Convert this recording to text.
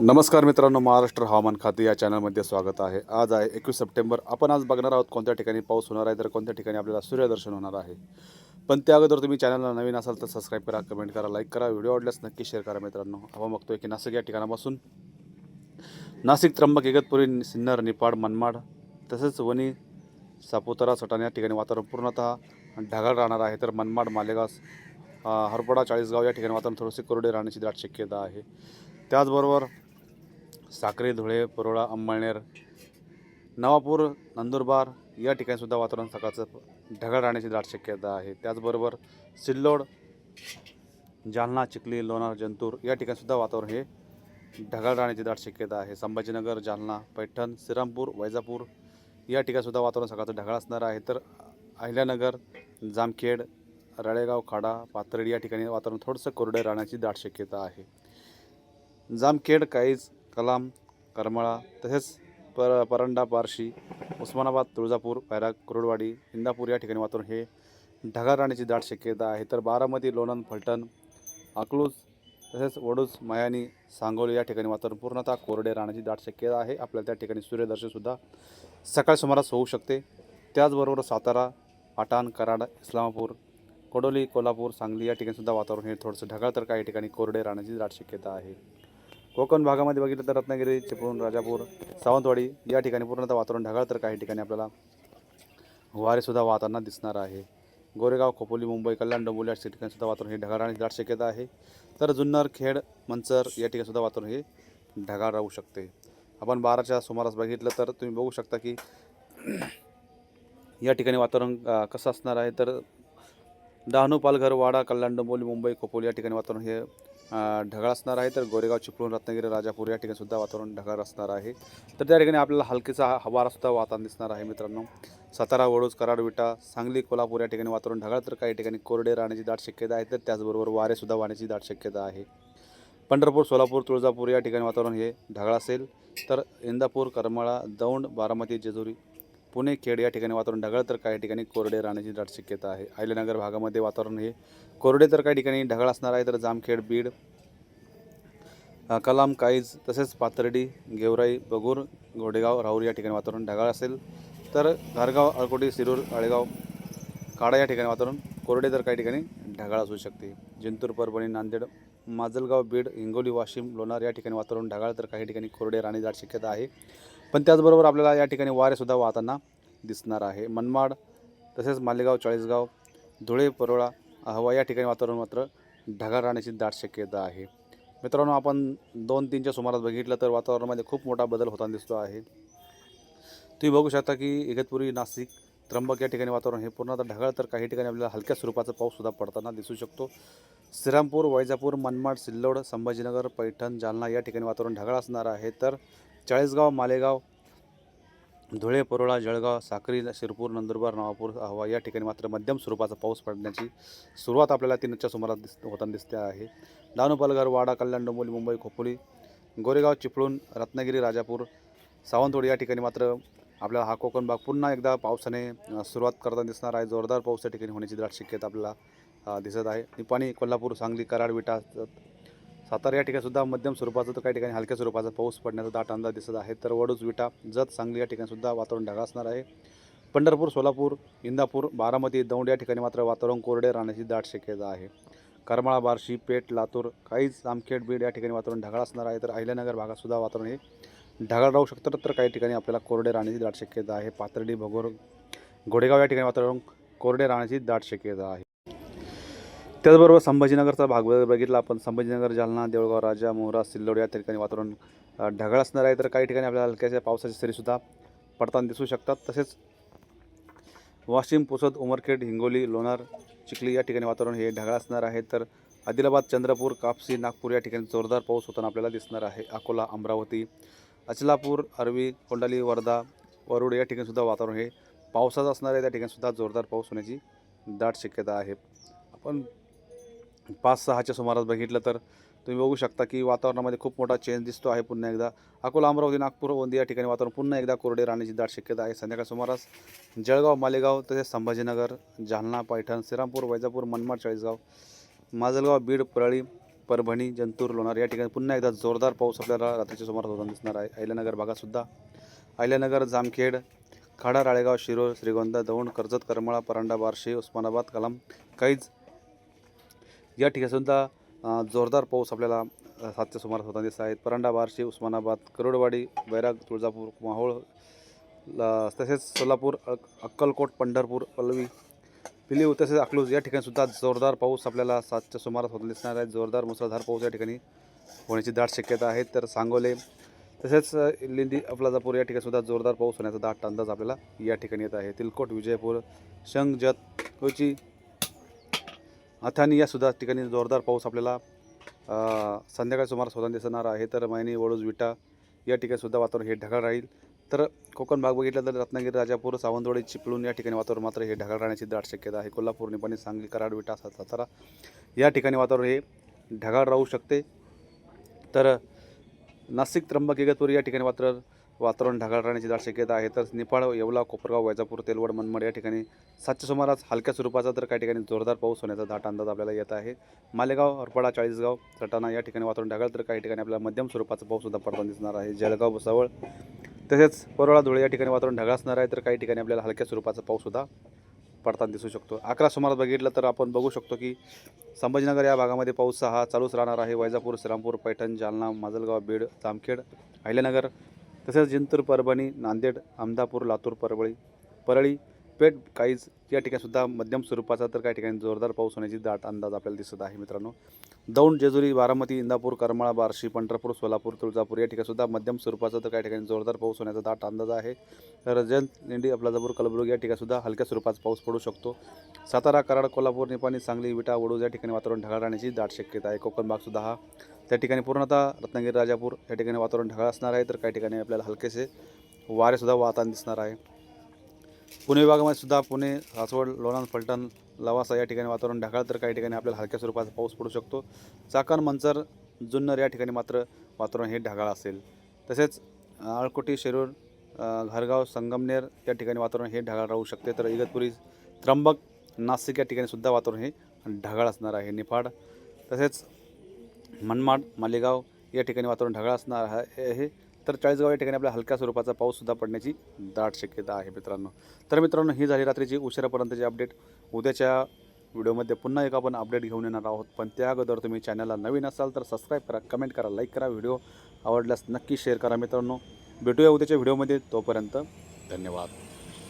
नमस्कार मित्रांनो महाराष्ट्र हवामान खाते या चॅनलमध्ये स्वागत आहे. आज आहे एकवीस सप्टेंबर. आपण आज बघणार आहोत कोणत्या ठिकाणी पाऊस होणार आहे तर कोणत्या ठिकाणी आपल्याला सूर्यदर्शन होणार आहे. पण त्या अगोदर तुम्ही चॅनलला नवीन असाल तर सबस्क्राईब करा कमेंट करा लाईक करा व्हिडिओ आवडल्यास नक्की शेअर करा मित्रांनो. आपण बघतोय की नाशिक या ठिकाणापासून नाशिक त्र्यंबक इगतपुरी सिन्नर निपाड मनमाड तसेच वणी सापुतारा सटाण या ठिकाणी वातावरण पूर्णतः ढगाळ राहणार आहे. तर मनमाड मालेगाव हरपडा चाळीसगाव या ठिकाणी वातावरण थोडेसे कोरडे राहण्याची दाट शक्यता आहे. त्याचबरोबर साक्री धुळे परोळा अंमळनेर नवापूर नंदुरबार या ठिकाणीसुद्धा वातावरण सकाळचं ढगाळ राहण्याची दाट शक्यता आहे. त्याचबरोबर सिल्लोड जालना चिखली लोणार जंतूर या ठिकाणीसुद्धा वातावरण हे ढगाळ राहण्याची दाट शक्यता आहे. संभाजीनगर जालना पैठण श्रीरामपूर वैजापूर या ठिकाणीसुद्धा वातावरण सकाळचं ढगाळ असणार आहे. तर अहिल्यानगर जामखेड राळेगाव खाडा पाथर्डी या ठिकाणी वातावरण थोडंसं कोरडं राहण्याची दाट शक्यता आहे. जामखेड काहीच कलाम करमळा तसेच पर परंडा बार्शी उस्मानाबाद तुळजापूर पैराग कुरुडवाडी इंदापूर या ठिकाणी वातावरण हे ढगाळ राहण्याची दाट शक्यता आहे. तर बारामती लोणंद फलटण अकलूज तसेच वडूज मयानी सांगोली या ठिकाणी वातावरण पूर्णतः कोरडे राहण्याची दाट शक्यता आहे. आपल्याला त्या ठिकाणी सूर्यदर्शनसुद्धा सकाळ सुमारास होऊ शकते. त्याचबरोबर सातारा पाटण कराड इस्लामापूर कोडोली कोल्हापूर सांगली या ठिकाणीसुद्धा वातावरण हे थोडंसं ढगाळ तर काही ठिकाणी कोरडे राहण्याची दाट शक्यता आहे. कोकण भागामध्ये बघितलं तर रत्नागिरी चिपळूण राजापूर सावंतवाडी या ठिकाणी पूर्णतः वातावरण ढगाळ तर काही ठिकाणी आपल्याला वारेसुद्धा वाहताना दिसणार आहे. गोरेगाव खोपोली मुंबई कल्याण डोंबोली या ठिकाणी सुद्धा वातावरण हे ढगाळ राहण्याची दाट शक्यता आहे. तर जुन्नर खेड मंचर या ठिकाणी सुद्धा वातावरण हे ढगाळ राहू शकते. आपण बाराच्या सुमारास बघितलं तर तुम्ही बघू शकता की या ठिकाणी वातावरण कसं असणार आहे? तर डहाणू पालघर वाडा कल्याण डोंबोली मुंबई खोपोली या ठिकाणी वातावरण हे ढगाळ असणार आहे तर गोरेगाव चिपळूण रत्नागिरी राजापूर या ठिकाणी सुद्धा वातावरण ढगाळ असणार आहे. तर त्या ठिकाणी आपल्याला हलकीचा हवारा सुद्धा वातावरण दिसणार आहे मित्रांनो. सातारा वडूज कराड विटा सांगली कोल्हापूर या ठिकाणी वातावरण ढगाळ तर काही ठिकाणी कोरडे राहण्याची दाट शक्यता आहे तर त्याचबरोबर वारेसुद्धा वाहण्याची दाट शक्यता आहे. पंढरपूर सोलापूर तुळजापूर या ठिकाणी वातावरण हे ढगाळ असेल. तर इंदापूर करमाळा दौंड बारामती जेजुरी पुणे खेड या ठिकाणी वातावरण ढगाळ तर काही ठिकाणी कोरडे राहण्याची दाट शक्यता आहे. अहिल्यानगर भागामध्ये वातावरण हे कोरडे तर काही ठिकाणी ढगाळ असणार आहे तर जामखेड बीड कलाम काईज तसेच पाथर्डी गेवराई बगूर घोडेगाव राहुरी या ठिकाणी वातावरण ढगाळ असेल. तर घारगाव अळकोटी सिरूर आळेगाव काडा या ठिकाणी वातावरण कोरडे तर काही ठिकाणी ढगाळ असू शकते. जिंतूर परभणी नांदेड माजलगाव बीड हिंगोली वाशिम लोणार या ठिकाणी वातावरण ढगाळ तर काही ठिकाणी कोरडे राहण्याची दाट शक्यता आहे. पण त्याचबरोबर आपल्याला या ठिकाणी वारेसुद्धा वाहताना दिसणार आहे. मनमाड तसेच मालेगाव चाळीसगाव धुळे परोळा अहवा या ठिकाणी वातावरण मात्र ढगाळ राहण्याची दाट शक्यता आहे. मित्रांनो आपण दोन तीनच्या सुमारास बघितलं तर वातावरणामध्ये खूप मोठा बदल होताना दिसतो आहे. तुम्ही बघू शकता की इगतपुरी नाशिक त्र्यंबक या ठिकाणी वातावरण हे पूर्णतः ढगाळ तर काही ठिकाणी आपल्याला हलक्या स्वरूपाचा पाऊससुद्धा पडताना दिसू शकतो. श्रीरामपूर वैजापूर मनमाड सिल्लोड संभाजीनगर पैठण जालना या ठिकाणी वातावरण ढगाळ असणार आहे. तर चाळीसगाव मालेगाव धुळे परोळा जळगाव साक्री शिरपूर नंदुरबार नवापूर अहवा या ठिकाणी मात्र मध्यम स्वरूपाचा पाऊस पडण्याची सुरुवात आपल्याला तीनच्या सुमारास दिस होताना दिसते आहे. डहाणू पालघर वाडा कल्याण डोंबोली मुंबई खोपोली गोरेगाव चिपळूण रत्नागिरी राजापूर सावंतवाडी या ठिकाणी मात्र आपल्याला हा कोकण भाग पुन्हा एकदा पावसाने सुरुवात करताना दिसणार आहे. जोरदार पाऊस त्या ठिकाणी होण्याची दाट शक्यता आपल्याला दिसत आहे. निपाणी कोल्हापूर सांगली कराड विटा सातारा या ठिकाणी सुद्धा मध्यम स्वरूपाचा तर काही ठिकाणी हलक्या स्वरूपाचा पाऊस पडण्याचा दाट अंदाज दिसत आहे. तर वडूज विटा जत सांगली या ठिकाणी सुद्धा वातावरण ढगाळ असणार आहे. पंढरपूर सोलापूर इंदापूर बारामती दौंड या ठिकाणी मात्र वातावरण कोरडे राहण्याची दाट शक्यता आहे. करमाळा बार्शी पेठ लातूर काहीच जामखेड बीड या ठिकाणी वातावरण ढगाळ असणार आहे. तर अहिल्यानगर भागात सुद्धा वातावरण हे ढगाळ राहू शकतं तर काही ठिकाणी आपल्याला कोरडे राहण्याची दाट शक्यता आहे. पाथर्डी भगोर घोडेगाव या ठिकाणी वातावरण कोरडे राहण्याची दाट शक्यता आहे. त्याचबरोबर संभाजीनगरचा भाग जर बघितला आपण. संभाजीनगर जालना देवळगाव राजा मोहरा सिल्लोड या ठिकाणी वातावरण ढगाळ असणार आहे. तर काही ठिकाणी आपल्याला हलक्याच्या पावसाची सरीसुद्धा पडताना दिसू शकतात. तसेच वाशिम पुसद उमरखेड हिंगोली लोणार चिखली या ठिकाणी वातावरण हे ढगाळ असणार आहे. तर आदिलाबाद चंद्रपूर कापसी नागपूर या ठिकाणी जोरदार पाऊस होताना आपल्याला दिसणार आहे. अकोला अमरावती अचलापूर अरवी कोंडाली वर्धा वरुड या ठिकाणीसुद्धा वातावरण हे पावसाचं असणार आहे त्या ठिकाणीसुद्धा जोरदार पाऊस होण्याची दाट शक्यता आहे. आपण पाच सहाच्या सुमारास बघितलं तर तुम्ही बघू शकता की वातावरणामध्ये खूप मोठा चेंज दिसतो आहे पुन्हा एकदा. अकोला अमरावती नागपूर गोंदी या ठिकाणी वातावरण पुन्हा एकदा कोरडे राहण्याची दाट शक्यता आहे. संध्याकाळ सुमारास जळगाव मालेगाव तसेच संभाजीनगर जालना पैठण श्रीरामपूर वैजापूर मनमाड चाळीसगाव माजलगाव बीड परळी परभणी जंतूर लोणार या ठिकाणी पुन्हा एकदा जोरदार पाऊस आपल्याला रात्रीच्या सुमारास होताना दिसणार आहे. अहिल्यानगर भागातसुद्धा अहिल्यानगर जामखेड खाडा राळेगाव शिरोळ श्रीगोंदा दौंड कर्जत करमळा परांडा बार्शी उस्मानाबाद कलाम कैज या ठिकाणीसुद्धा जोरदार पाऊस आपल्याला सातच्या सुमारास होताना दिसत आहेत परांडा बार्शी उस्मानाबाद करोडवाडी बैराग तुळजापूर माहोळ तसेच सोलापूर अक्कलकोट पंढरपूर पल्लवी पिलीव तसेच अकलूज या ठिकाणी सुद्धा जोरदार पाऊस आपल्याला सातच्या सुमारास होत दिसणार आहे. जोरदार मुसळधार पाऊस या ठिकाणी होण्याची दाट शक्यता आहे. तर सांगोले तसेच लिंदी अफलाजापूर या ठिकाणी सुद्धा जोरदार पाऊस होण्याचा दाट अंदाज आपल्याला या ठिकाणी येत आहे. तिलकोट विजयपूर शंगजत कोची अथानी या सुद्धा ठिकाणी जोरदार पाऊस आपल्याला संध्याकाळी सुमारास होताना दिसणार आहे. तर मैनी वडूज विटा या ठिकाणी सुद्धा वातावरण हे ढगाळ राहील. तर कोकण भाग बघितला तर रत्नागिरी राजापूर सावंतवाडी चिपळूण या ठिकाणी वातावरण मात्र हे ढगाळ राहण्याची दाट शक्यता आहे. कोल्हापूर निपाणी सांगली कराड विटा सातारा या ठिकाणी वातावरण हे ढगाळ राहू शकते. तर नाशिक त्र्यंबक इगतपूर या ठिकाणी मात्र वातावरण ढगाळ राहण्याची दाट शक्यता आहे. तर निफाड येवला कोपरगाव वैजापूर तेलवड मनमाड या ठिकाणी सातच्या सुमारास हलक्या स्वरूपाचा तर काही ठिकाणी जोरदार पाऊस होण्याचा दाट अंदाज आपल्याला येत आहे. मालेगाव हरपडा चाळीसगाव सटाणा या ठिकाणी वातावरण ढगाळ तर काही ठिकाणी आपल्याला मध्यम स्वरूपाचा पाऊससुद्धा पडताना दिसणार आहे. जळगाव भुसावळ तसेच परोळा धुळे या ठिकाणी वातावरण ढगाळ असणार आहे तर काही ठिकाणी आपल्याला हलक्या स्वरूपाचा पाऊससुद्धा पडताना दिसू शकतो. अकरा सुमारात बघितलं तर आपण बघू शकतो की संभाजीनगर या भागामध्ये पाऊस हा चालूच राहणार आहे. वैजापूर श्रीरामपूर पैठण जालना माजलगाव बीड जामखेड अहिल्यानगर तसेच जिंतूर परभणी नांदेड अहमदापूर लातूर परभणी परळी पेठ काहीच या ठिकाणीसुद्धा मध्यम स्वरूपाचा तर काही ठिकाणी जोरदार पाऊस होण्याची दाट अंदाज आपल्याला दिसत आहे मित्रांनो. दौंड जेजुरी बारामती इंदापूर करमाळा बार्शी पंढरपूर सोलापूर तुळजापूर या ठिकाणीसुद्धा मध्यम स्वरूपाचा तर काही ठिकाणी जोरदार पाऊस होण्याचा दाट अंदाज आहे. तर जंत लेंडी अफलाजापूर कलबुर्गी या ठिकाणीसुद्धा हलक्या स्वरूपाचा पाऊस पडू शकतो. सातारा कराड कोल्हापूर निपाणी सांगली विटा वडूज या ठिकाणी वातावरण ढगाळ राहण्याची दाट शक्यता आहे. कोकण भागसुद्धा हा. त्या ठिकाणी पूर्णतः रत्नागिरी राजापूर या ठिकाणी वातावरण ढगाळ असणार आहे. तर काही ठिकाणी आपल्याला हलकेसे वारेसुद्धा वाहताना दिसणार आहे. पुणे विभागामध्ये सुद्धा पुणे सासवड लोणार फलटण लवासा या ठिकाणी वातावरण ढगाळ तर काही ठिकाणी आपल्याला हलक्या स्वरूपाचा पाऊस पडू शकतो. चाकण मंचर जुन्नर या ठिकाणी मात्र वातावरण हे ढगाळ असेल. तसेच आळकोटी शिरूर घरगाव संगमनेर या ठिकाणी वातावरण हे ढगाळ राहू शकते. तर इगतपुरी त्र्यंबक नाशिक या ठिकाणी सुद्धा वातावरण हे ढगाळ असणार आहे निफाड. तसेच मनमाड मालेगाव या ठिकाणी वातावरण ढगाळ असणार आहे आहे. तर चाळीसगाव या ठिकाणी आपल्या हलक्या स्वरूपाचा पाऊससुद्धा पडण्याची दाट शक्यता आहे मित्रांनो. तर मित्रांनो ही झाली रात्रीची उशिरापर्यंतची अपडेट उद्याच्या व्हिडिओमध्ये पुन्हा एक आपण अपडेट घेऊन येणार आहोत. पण त्या अगोदर तुम्ही चॅनलला नवीन असाल तर सबस्क्राईब करा कमेंट करा लाईक करा व्हिडिओ. आवडल्यास नक्की शेअर करा मित्रांनो. भेटूया उद्याच्या व्हिडिओमध्ये. तोपर्यंत धन्यवाद.